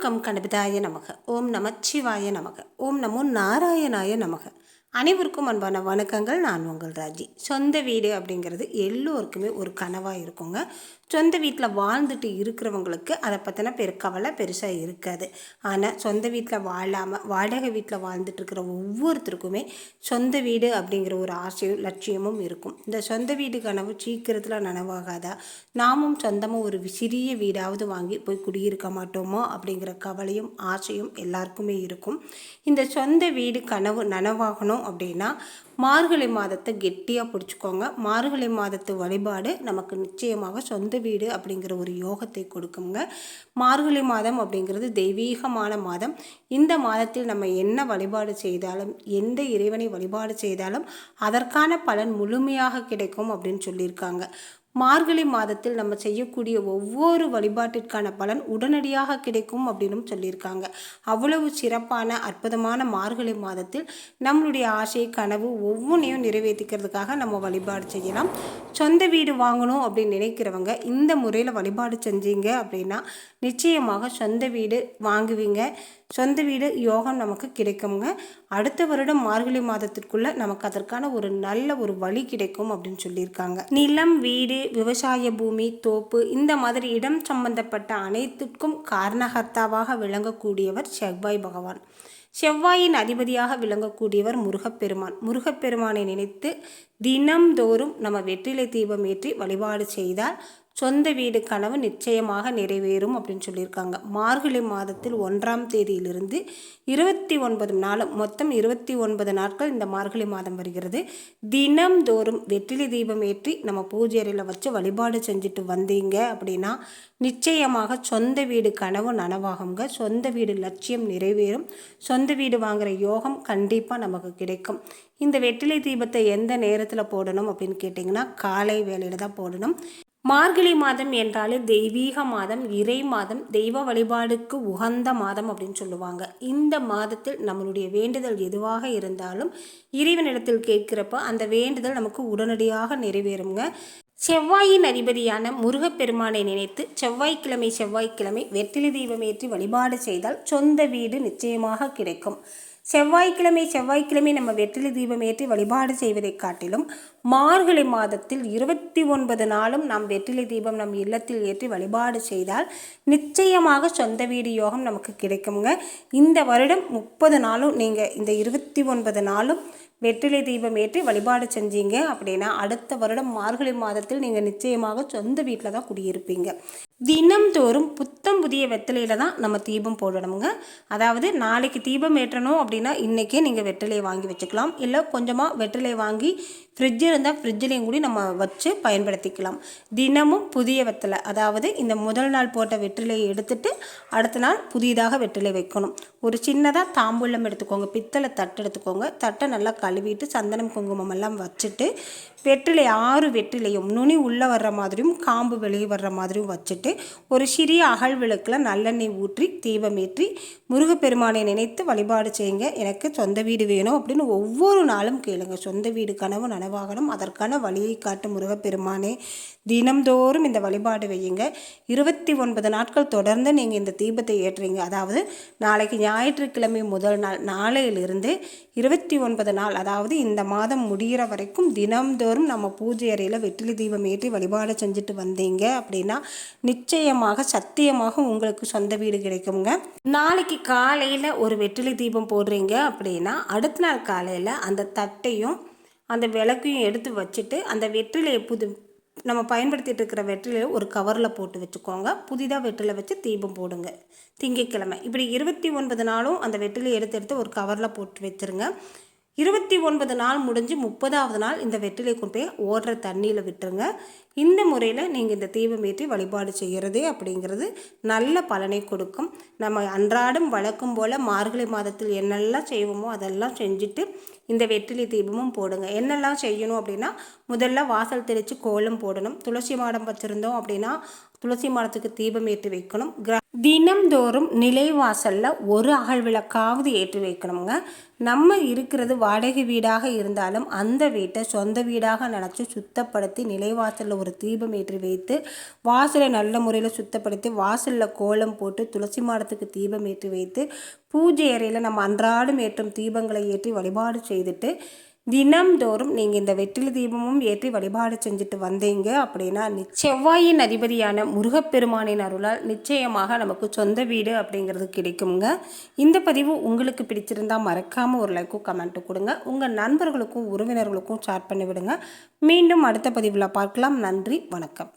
Come கணபிதாய நமக. ஓம் நமச்சிவாய நமக. ஓம் நமோ நாராயணாய நமக. அனைவருக்கும் அன்பான வணக்கங்கள். நான் உங்கள் ராஜி. சொந்த வீடு அப்படிங்கிறது எல்லோருக்குமே ஒரு கனவாக இருக்குங்க. சொந்த வீட்டில் வாழ்ந்துட்டு இருக்கிறவங்களுக்கு அதை பற்றின பெரு கவலை பெருசாக இருக்காது. ஆனால் சொந்த வீட்டில் வாழாமல் வாடகை வீட்டில் வாழ்ந்துட்டு இருக்கிற ஒவ்வொருத்தருக்குமே சொந்த வீடு அப்படிங்கிற ஒரு ஆசையும் லட்சியமும் இருக்கும். இந்த சொந்த வீடு கனவு சீக்கிரத்தில் நனவாகாதா? நாமும் சொந்தமாக ஒரு சிறிய வீடாவது வாங்கி போய் குடியிருக்க மாட்டோமோ? அப்படிங்கிற கவலையும் ஆசையும் எல்லாருக்குமே இருக்கும். இந்த சொந்த வீடு கனவு நனவாகணும். அப்படின்னா மார்கழி மாதத்தை கெட்டியாக பிடிச்சிக்கோங்க. மார்கழி மாதத்து வழிபாடு நமக்கு நிச்சயமாக சொந்த வீடு அப்படிங்கிற ஒரு யோகத்தை கொடுக்குங்க. மார்கழி மாதம் அப்படிங்கிறது தெய்வீகமான மாதம். இந்த மாதத்தில் நம்ம என்ன வழிபாடு செய்தாலும் எந்த இறைவனை வழிபாடு செய்தாலும் அதற்கான பலன் முழுமையாக கிடைக்கும் அப்படின்னு சொல்லியிருக்காங்க. மார்கழி மாதத்தில் நம்ம செய்யக்கூடிய ஒவ்வொரு வழிபாட்டிற்கான பலன் உடனடியாக கிடைக்கும் அப்படின்னும் சொல்லியிருக்காங்க. அவ்வளவு சிறப்பான அற்புதமான மார்கழி மாதத்தில் நம்மளுடைய ஆசை கனவு ஒவ்வொன்றையும் நிறைவேற்றிக்கிறதுக்காக நம்ம வழிபாடு செய்யலாம். சொந்த வீடு வாங்கணும் அப்படின்னு நினைக்கிறவங்க இந்த முறையில் வழிபாடு செஞ்சீங்க அப்படின்னா நிச்சயமாக சொந்த வீடு வாங்குவீங்க. சொந்த வீடு யோகம் நமக்கு கிடைக்குங்க. அடுத்த வருடம் மார்கழி மாதத்திற்குள்ளே நமக்கு அதற்கான ஒரு நல்ல ஒரு வழி கிடைக்கும் அப்படின்னு சொல்லியிருக்காங்க. நிலம் வீடு விவசாய பூமி தோப்பு இந்த மாதிரி இடம் சம்பந்தப்பட்ட அனைத்துக்கும் காரணகர்த்தாவாக விளங்கக்கூடியவர் செவ்வாய் பகவான். செவ்வாயின் அதிபதியாக விளங்கக்கூடியவர் முருகப்பெருமான். முருகப்பெருமானை நினைத்து தினம்தோறும் நம்ம வெற்றிலை தீபம் ஏற்றி வழிபாடு செய்தால் சொந்த வீடு கனவு நிச்சயமாக நிறைவேறும் அப்படின்னு சொல்லியிருக்காங்க. மார்கழி மாதத்தில் ஒன்றாம் தேதியிலிருந்து இருபத்தி ஒன்பது நாள் மொத்தம் இருபத்தி ஒன்பது நாட்கள் இந்த மார்கழி மாதம் வருகிறது. தினம்தோறும் வெற்றிலை தீபம் ஏற்றி நம்ம பூஜை அறையில் வச்சு வழிபாடு செஞ்சுட்டு வந்தீங்க அப்படின்னா நிச்சயமாக சொந்த வீடு கனவு நனவாகுங்க. சொந்த வீடு லட்சியம் நிறைவேறும். சொந்த வீடு வாங்குகிற யோகம் கண்டிப்பாக நமக்கு கிடைக்கும். இந்த வெற்றிலை தீபத்தை எந்த நேரத்தில் போடணும் அப்படின்னு கேட்டிங்கன்னா காலை வேலையில் தான் போடணும். மார்கழி மாதம் என்றாலே தெய்வீக மாதம் இறை மாதம் தெய்வ வழிபாடுக்கு உகந்த மாதம் அப்படின்னு சொல்லுவாங்க. இந்த மாதத்தில் நம்மளுடைய வேண்டுதல் எதுவாக இருந்தாலும் இறைவனிடத்தில் கேட்கிறப்ப அந்த வேண்டுதல் நமக்கு உடனடியாக நிறைவேறுங்க. செவ்வாயின் அதிபதியான முருகப்பெருமானை நினைத்து செவ்வாய்க்கிழமை செவ்வாய்க்கிழமை வெற்றிலை தெய்வம் ஏற்றி வழிபாடு செய்தால் சொந்த வீடு நிச்சயமாக கிடைக்கும். செவ்வாய்க்கிழமை செவ்வாய்க்கிழமை நம்ம வெற்றிலை தீபம் ஏற்றி வழிபாடு செய்வதை காட்டிலும் மார்கழி மாதத்தில் இருபத்தி ஒன்பது நாளும் நாம் வெற்றிலை தீபம் நம் இல்லத்தில் ஏற்றி வழிபாடு செய்தால் நிச்சயமாக சொந்த வீடு யோகம் நமக்கு கிடைக்குங்க இந்த வருடம் முப்பது நாளும் நீங்கள் இந்த இருபத்தி ஒன்பது நாளும் வெற்றிலை தீபம் ஏற்றி வழிபாடு செஞ்சீங்க அப்படின்னா அடுத்த வருடம் மார்கழி மாதத்தில் நீங்கள் நிச்சயமாக சொந்த வீட்டில் தான் குடியிருப்பீங்க. தினம்தோறும் புத்தம் புதிய வெற்றிலையில் தான் நம்ம தீபம் போடணுங்க அதாவது நாளைக்கு தீபம் ஏற்றணும் அப்படின்னா இன்றைக்கே நீங்கள் வெற்றிலையை வாங்கி வச்சுக்கலாம். இல்லை கொஞ்சமாக வெற்றிலையை வாங்கி ஃப்ரிட்ஜ் இருந்தால் ஃப்ரிட்ஜ்லேயும் கூட நம்ம வச்சு பயன்படுத்திக்கலாம். தினமும் புதிய வெத்தலை அதாவது இந்த முதல் நாள் போட்ட வெற்றிலையை எடுத்துட்டு அடுத்த நாள் புதியதாக வெற்றிலை வைக்கணும். ஒரு சின்னதாக தாம்பூலம் எடுத்துக்கோங்க பித்தளை தட்டு எடுத்துக்கோங்க. தட்டை நல்லா கழுவிட்டு சந்தனம் குங்குமம் எல்லாம் வச்சுட்டு வெற்றிலை ஆறு வெற்றிலையும் நுனி உள்ளே வர்ற மாதிரியும் காம்பு வெளியே வர்ற மாதிரியும் வச்சுட்டு ஒரு சிறிய அகல் விளக்கில் நல்லெண்ணெய் ஊற்றி தீபமேற்றி முருகப்பெருமானை நினைத்து வழிபாடு செய்யுங்க. எனக்கு சொந்த வீடு வேணும் அப்படின்னு ஒவ்வொரு நாளும் கேளுங்க. சொந்த வீடு கனவு நனவாகணும் அதற்கான வழியை காட்டும் முருகப்பெருமானே. தினம்தோறும் இந்த வழிபாடு வையுங்க. இருபத்தி ஒன்பது நாட்கள் தொடர்ந்து நீங்கள் இந்த தீபத்தை ஏற்றுறீங்க. அதாவது நாளைக்கு ஞாயிற்றுக்கிழமை முதல் நாள் நாளையிலிருந்து இருபத்தி ஒன்பது நாள் அதாவது இந்த மாதம் முடிகிற வரைக்கும் தினம்தோறும் நம்ம பூஜை அறையில் வெற்றிலை தீபம் ஏற்றி வழிபாடு செஞ்சுட்டு வந்தீங்க அப்படின்னா நிச்சயமாக சத்தியமாக உங்களுக்கு சொந்த வீடு கிடைக்குங்க. நாளைக்கு காலையில் ஒரு வெற்றிலை தீபம் போடுறீங்க அப்படின்னா அடுத்த நாள் காலையில் அந்த தட்டையும் அந்த விளக்கையும் எடுத்து வச்சுட்டு அந்த வெற்றிலையை புது நம்ம பயன்படுத்திட்டு இருக்கிற வெற்றிலையை ஒரு கவரில் போட்டு வச்சுக்கோங்க. புதிதாக வெற்றிலை வச்சு தீபம் போடுங்க. திங்கக்கிழமை இப்படி இருபத்தி ஒன்பது நாளும் அந்த வெற்றிலையை எடுத்து எடுத்து ஒரு கவரில் போட்டு வச்சுருங்க. இருபத்தி ஒன்பது நாள் முடிஞ்சு முப்பதாவது நாள் இந்த வெற்றிலை கொண்டு போய் ஓடுற தண்ணியில் விட்டுருங்க. இந்த முறையில் நீங்கள் இந்த தீபம் ஏற்றி வழிபாடு செய்கிறது அப்படிங்கிறது நல்ல பலனை கொடுக்கும். நம்ம அன்றாடம் வழக்கம் போல் மார்கழி மாதத்தில் என்னெல்லாம் செய்வோமோ அதெல்லாம் செஞ்சுட்டு இந்த வெற்றிலை தீபமும் போடுங்க. என்னெல்லாம் செய்யணும் அப்படின்னா முதல்ல வாசல் தெளித்து கோலம் போடணும். துளசி மாடம் வச்சுருந்தோம் அப்படின்னா துளசி மாடத்துக்கு தீபம் ஏற்றி வைக்கணும். கிர தினம்தோறும் நிலைவாசலில் ஒரு அகல் விளக்காவது ஏற்றி வைக்கணுங்க. நம்ம இருக்கிறது வாடகை வீடாக இருந்தாலும் அந்த வீட்டை சொந்த வீடாக நினச்சி சுத்தப்படுத்தி நிலைவாசலில் ஒரு தீபம் ஏற்றி வைத்து வாசலை நல்ல முறையில் சுத்தப்படுத்தி வாசலில் கோலம் போட்டு துளசி மாடத்துக்கு தீபம் ஏற்றி வைத்து பூஜை அறையில் நம்ம அன்றாடம் ஏற்றும் தீபங்களை ஏற்றி வழிபாடு செய்துட்டு தினம்தோறும் நீங்கள் இந்த வெற்றிலை தீபமும் ஏற்றி வழிபாடு செஞ்சுட்டு வந்தீங்க அப்படின்னா செவ்வாயின் அதிபதியான முருகப்பெருமானின் அருளால் நிச்சயமாக நமக்கு சொந்த வீடு அப்படிங்கிறது கிடைக்குங்க இந்த பதிவு உங்களுக்கு பிடிச்சிருந்தால் மறக்காமல் ஒரு லைக்கும் கமெண்ட்டு கொடுங்க. உங்கள் நண்பர்களுக்கும் உறவினர்களுக்கும் ஷேர் பண்ணி விடுங்க மீண்டும் அடுத்த பதிவில் பார்க்கலாம். நன்றி வணக்கம்.